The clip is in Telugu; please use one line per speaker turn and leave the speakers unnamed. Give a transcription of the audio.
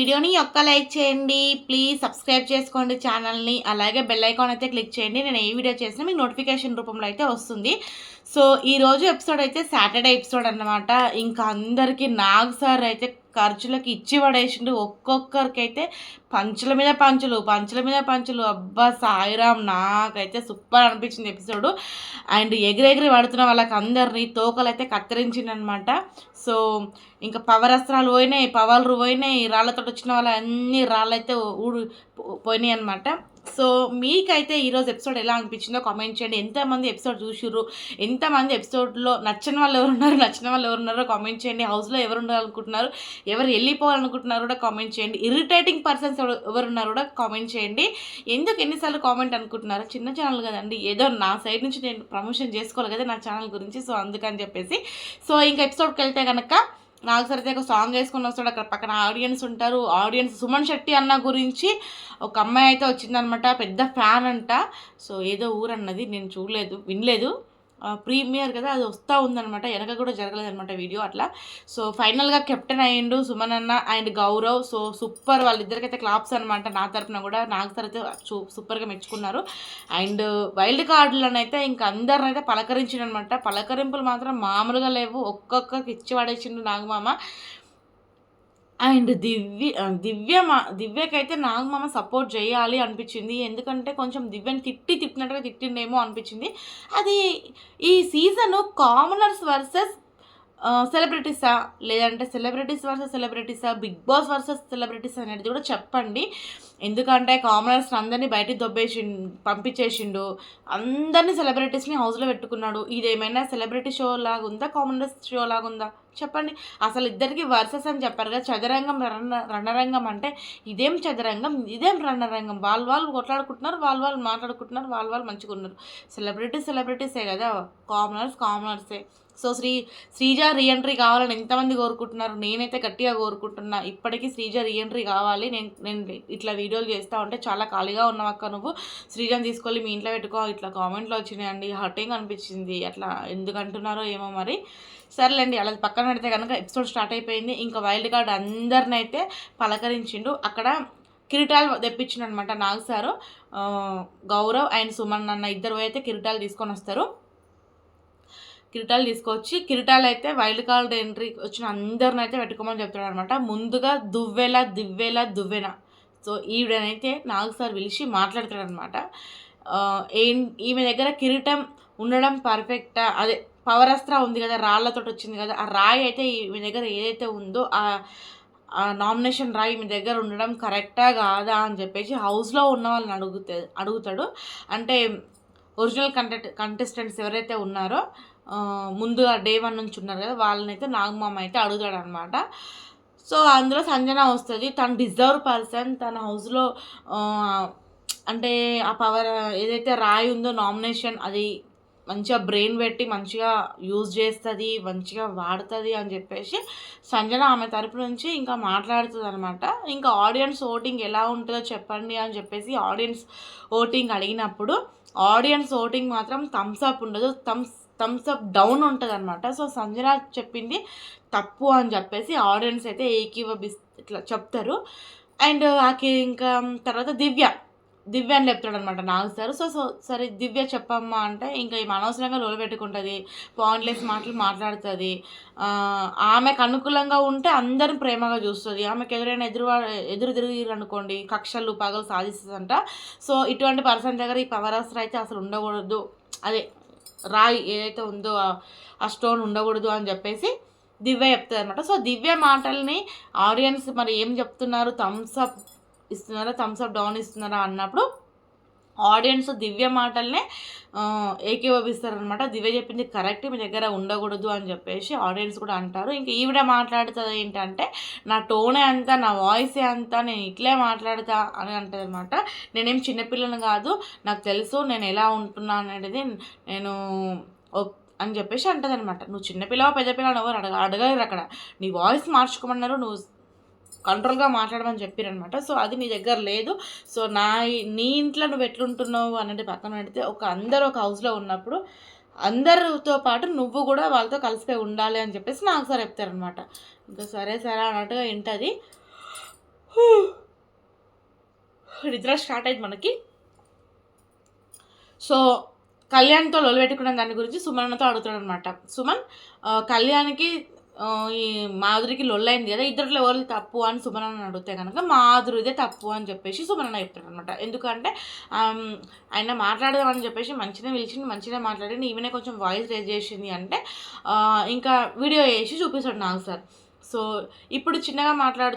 వీడియోని ఒక్క లైక్ చేయండి. ప్లీజ్ సబ్స్క్రైబ్ చేసుకోండి ఛానల్ని. అలాగే బెల్ ఐకాన్ అయితే క్లిక్ చేయండి. నేను ఏ వీడియో చేసినా మీకు నోటిఫికేషన్ రూపంలో అయితే వస్తుంది. సో ఈ రోజు ఎపిసోడ్ అయితే సాటర్డే ఎపిసోడ్ అన్నమాట. ఇంకా అందరికీ నాగ్ సార్ అయితే ఖర్చులకి ఇచ్చి పడేసిండు. ఒక్కొక్కరికైతే పంచుల మీద పంచులు పంచుల మీద పంచులు. అబ్బా సాయిరామ్ నాకైతే సూపర్ అనిపించింది ఎపిసోడ్. అండ్ ఎగిరెగిరి పడుతున్న వాళ్ళకి అందరినీ తోకలు అయితే కత్తిరించిందనమాట సో ఇంకా పవర్ అస్త్రాలు పోయినాయి పవర్లు పోయినాయి రాళ్ళతో వచ్చిన వాళ్ళ అన్ని రాళ్ళైతే ఊడి పోయినాయి అనమాట సో మీకైతే ఈరోజు ఎపిసోడ్ ఎలా అనిపించిందో కామెంట్ చేయండి. ఎంతమంది ఎపిసోడ్ చూసిర్రు? ఎంతమంది ఎపిసోడ్లో నచ్చిన వాళ్ళు ఎవరున్నారు? నచ్చిన వాళ్ళు ఎవరున్నారో కామెంట్ చేయండి. హౌస్లో ఎవరు ఉండాలనుకుంటున్నారు? ఎవరు వెళ్ళిపోవాలనుకుంటున్నారు కూడా కామెంట్ చేయండి. ఇరిటేటింగ్ పర్సన్స్ ఎవరున్నారో కూడా కామెంట్ చేయండి. ఎందుకు ఎన్నిసార్లు కామెంట్ అనుకుంటున్నారు? చిన్న ఛానల్ కదండి. ఏదో నా సైడ్ నుంచి నేను ప్రమోషన్ చేసుకోవాలి కదా నా ఛానల్ గురించి. సో అందుకని చెప్పేసి. సో ఇంకా ఎపిసోడ్కి వెళ్తే కనుక నాకు సరితే ఒక సాంగ్ వేసుకొని వస్తాడు. అక్కడ పక్కన ఆడియన్స్ ఉంటారు. ఆడియన్స్ సుమన్ శెట్టి అన్న గురించి ఒక అమ్మాయి అయితే వచ్చిందనమాట. పెద్ద ఫ్యాన్ అంట. సో ఏదో ఊరన్నది. నేను చూడలేదు. వినలేదు. ప్రీమియర్ కదా అది వస్తూ ఉందనమాట వెనక కూడా జరగలేదనమాట వీడియో అట్లా. సో ఫైనల్గా కెప్టెన్ అయ్యిండు సుమన్ అన్న అండ్ గౌరవ్. సో సూపర్ వాళ్ళిద్దరికైతే క్లాప్స్ అనమాట నా తరపున కూడా. నాకు అయితే సూపర్గా మెచ్చుకున్నారు. అండ్ వైల్డ్ కార్డులనైతే ఇంక అందరినైతే పలకరించిండనమాట పలకరింపులు మాత్రం మామూలుగా లేవు. ఒక్కొక్కరికి ఇచ్చి పడేసిండు నాగమామ. అండ్ దివ్య దివ్య మా దివ్యకైతే నాగమామ సపోర్ట్ చేయాలి అనిపించింది. ఎందుకంటే కొంచెం దివ్యని తిట్టి తిట్టినట్టుగా తిట్టిండేమో అనిపించింది. అది ఈ సీజను కామనర్స్ వర్సెస్ సెలబ్రిటీసా లేదంటే సెలబ్రిటీస్ వర్సెస్ సెలబ్రిటీసా బిగ్ బాస్ వర్సెస్ సెలబ్రిటీస్ అనేది కూడా చెప్పండి. ఎందుకంటే కామనర్స్ అందరినీ బయటికి దొబ్బేసిండు పంపించేసిండు. అందరినీ సెలబ్రిటీస్ని హౌస్లో పెట్టుకున్నాడు. ఇదేమైనా సెలబ్రిటీ షో లాగుందా? కామనర్స్ షో లాగుందా? చెప్పండి. అసలు ఇద్దరికి వర్సెస్ అని చెప్పారు కదా చదరంగం రణ రణరంగం అంటే ఇదేం చదరంగం? ఇదేం రణరంగం? వాళ్ళు వాళ్ళు కొట్లాడుకుంటున్నారు వాళ్ళు వాళ్ళు మాట్లాడుకుంటున్నారు వాళ్ళు వాళ్ళు మంచిగా ఉన్నారు సెలబ్రిటీస్ సెలబ్రిటీసే కదా? కామనర్స్ కామనర్సే సో శ్రీ శ్రీజ రీఎంట్రీ కావాలని ఎంతమంది కోరుకుంటున్నారు? నేనైతే గట్టిగా కోరుకుంటున్నా. ఇప్పటికీ శ్రీజ రీఎంట్రీ కావాలి. నేను నేను ఇట్లా వీడియోలు చేస్తూ ఉంటే చాలా ఖాళీగా ఉన్నావు అక్క నువ్వు. శ్రీజని తీసుకొని మీ ఇంట్లో పెట్టుకో. ఇట్లా కామెంట్లో వచ్చినాయండి. హర్టింగ్ అనిపించింది. అట్లా ఎందుకు అంటున్నారో ఏమో మరి. సర్లేండి. అలా పక్కన పెడితే కనుక ఎపిసోడ్ స్టార్ట్ అయిపోయింది. ఇంకా వైల్డ్ కార్డ్ అందరినైతే పలకరించిండు. అక్కడ కిరీటాలు తెప్పించిండు అనమాట నాగ్ సారు. గౌరవ్ అండ్ సుమన్ అన్న ఇద్దరు అయితే కిరీటాలు తీసుకొని వస్తారు. కిరీటాలు తీసుకొచ్చి కిరీటాలు అయితే వైల్డ్ కార్డ్ ఎంట్రీ వచ్చిన అందరిని అయితే పెట్టుకోమని చెప్తాడు అనమాట ముందుగా దువ్వెల దివ్వెల దువ్వెన. సో ఈవిడనైతే నాగ్ సార్ పిలిచి మాట్లాడతాడనమాట ఏం ఈమె దగ్గర కిరీటం ఉండడం పర్ఫెక్టా అదే పవరస్త్ర ఉంది కదా రాళ్ళతో వచ్చింది కదా ఆ రాయి అయితే ఈమె దగ్గర ఏదైతే ఉందో ఆ నామినేషన్ రాయి మీ దగ్గర ఉండడం కరెక్టా కాదా అని చెప్పేసి హౌస్లో ఉన్న వాళ్ళని అడుగుతా అడుగుతాడు. అంటే ఒరిజినల్ కంటె కంటెస్టెంట్స్ ఎవరైతే ఉన్నారో ముందుగా డే వన్ నుంచి ఉన్నారు కదా వాళ్ళని అయితే నాగమామ అయితే అడుగుతాడు అనమాట సో అందులో సంజన వస్తుంది తను డిజర్వ్ పర్సన్ తన హౌస్లో అంటే ఆ పవర్ ఏదైతే రాయి ఉందో నామినేషన్ అది మంచిగా బ్రెయిన్ పెట్టి మంచిగా యూజ్ చేస్తుంది మంచిగా వాడుతుంది అని చెప్పేసి సంజన ఆమె తరపు నుంచి ఇంకా మాట్లాడుతుంది అనమాట ఇంకా ఆడియన్స్ ఓటింగ్ ఎలా ఉంటుందో చెప్పండి అని చెప్పేసి ఆడియన్స్ ఓటింగ్ అడిగినప్పుడు ఆడియన్స్ ఓటింగ్ మాత్రం థమ్స్ అప్ ఉండదు థమ్స్ థమ్స్ అప్ డౌన్ ఉంటుంది అనమాట సో సంజన చెప్పింది తప్పు అని చెప్పేసి ఆడియన్స్ అయితే ఏకీవబి ఇట్లా చెప్తారు. అండ్ ఆకి ఇంకా తర్వాత దివ్య. దివ్య అని చెప్తాడు అనమాట నాకు సార్. సో సో సరే దివ్య చెప్పమ్మా అంటే ఇంకా ఈ అనవసరంగా లోలు పెట్టుకుంటుంది పాయింట్లెస్ మాటలు మాట్లాడుతుంది. ఆమెకు అనుకూలంగా ఉంటే అందరిని ప్రేమగా చూస్తుంది. ఆమెకు ఎదురైనా ఎదురు ఎదురు తిరిగి అనుకోండి కక్షలు పగలు సాధిస్తుందంట. సో ఇటువంటి పర్సన్ దగ్గర ఈ పవర్ అయితే అసలు ఉండకూడదు. అదే రాయి ఏదైతే ఉందో ఆ స్టోన్ ఉండకూడదు అని చెప్పేసి దివ్య చెప్తుంది అనమాట సో దివ్య మాటల్ని ఆడియన్స్ మరి ఏం చెప్తున్నారు? థమ్స్ అప్ ఇస్తున్నారా? థమ్స్అప్ డౌన్ ఇస్తున్నారా? అన్నప్పుడు ఆడియన్స్ దివ్య మాటల్నే ఏకీభవిస్తారనమాట దివ్య చెప్పింది కరెక్ట్ మీ దగ్గర ఉండకూడదు అని చెప్పేసి ఆడియన్స్ కూడా అంటారు. ఇంకా ఈవిడ మాట్లాడుతుంది ఏంటంటే నా టోనే అంతా నా వాయిసే అంతా నేను ఇట్లే మాట్లాడతా అని అంటుంది అనమాట నేనేం చిన్నపిల్లని కాదు నాకు తెలుసు నేను ఎలా ఉంటున్నా అనేది నేను అని చెప్పేసి అంటుంది అనమాట నువ్వు చిన్నపిల్ల పెద్ద అని ఎవరు అడగ అడగలేరు అక్కడ. నీ వాయిస్ మార్చుకోమన్నారు నువ్వు కంట్రోల్గా మాట్లాడమని చెప్పారనమాట సో అది నీ దగ్గర లేదు. సో నా నీ ఇంట్లో నువ్వు ఎట్లుంటున్నావు అనేది పక్కన పెడితే ఒక అందరు ఒక హౌస్లో ఉన్నప్పుడు అందరితో పాటు నువ్వు కూడా వాళ్ళతో కలిసిపోయి ఉండాలి అని చెప్పేసి నాకు సార్ చెప్తారనమాట ఇంకా సరే సరే అన్నట్టుగా వింటుంది. నిద్ర స్టార్ట్ అయింది మనకి. సో కళ్యాణ్తో లొలి పెట్టుకున్న దాని గురించి సుమన్తో అడుగుతాడు అనమాట సుమన్ కళ్యాణ్కి ఈ మాధురికి లొల్లైంది కదా ఇద్దరిలో ఎవరు తప్పు అని సుమనన్న అడిగితే కనుక మాధురిదే తప్పు అని చెప్పేసి సుమనన్న చెప్తాడు అనమాట ఎందుకంటే ఆయన ఆయన మాట్లాడదామని చెప్పేసి మంచిగా పిలిచింది మంచిగా మాట్లాడింది ఈమెనే కొంచెం వాయిస్ రేజ్ చేసింది అంటే ఇంకా వీడియో వేసి చూపిస్తాడు నాకు సార్ సో ఇప్పుడు చిన్నగా మాట్లాడు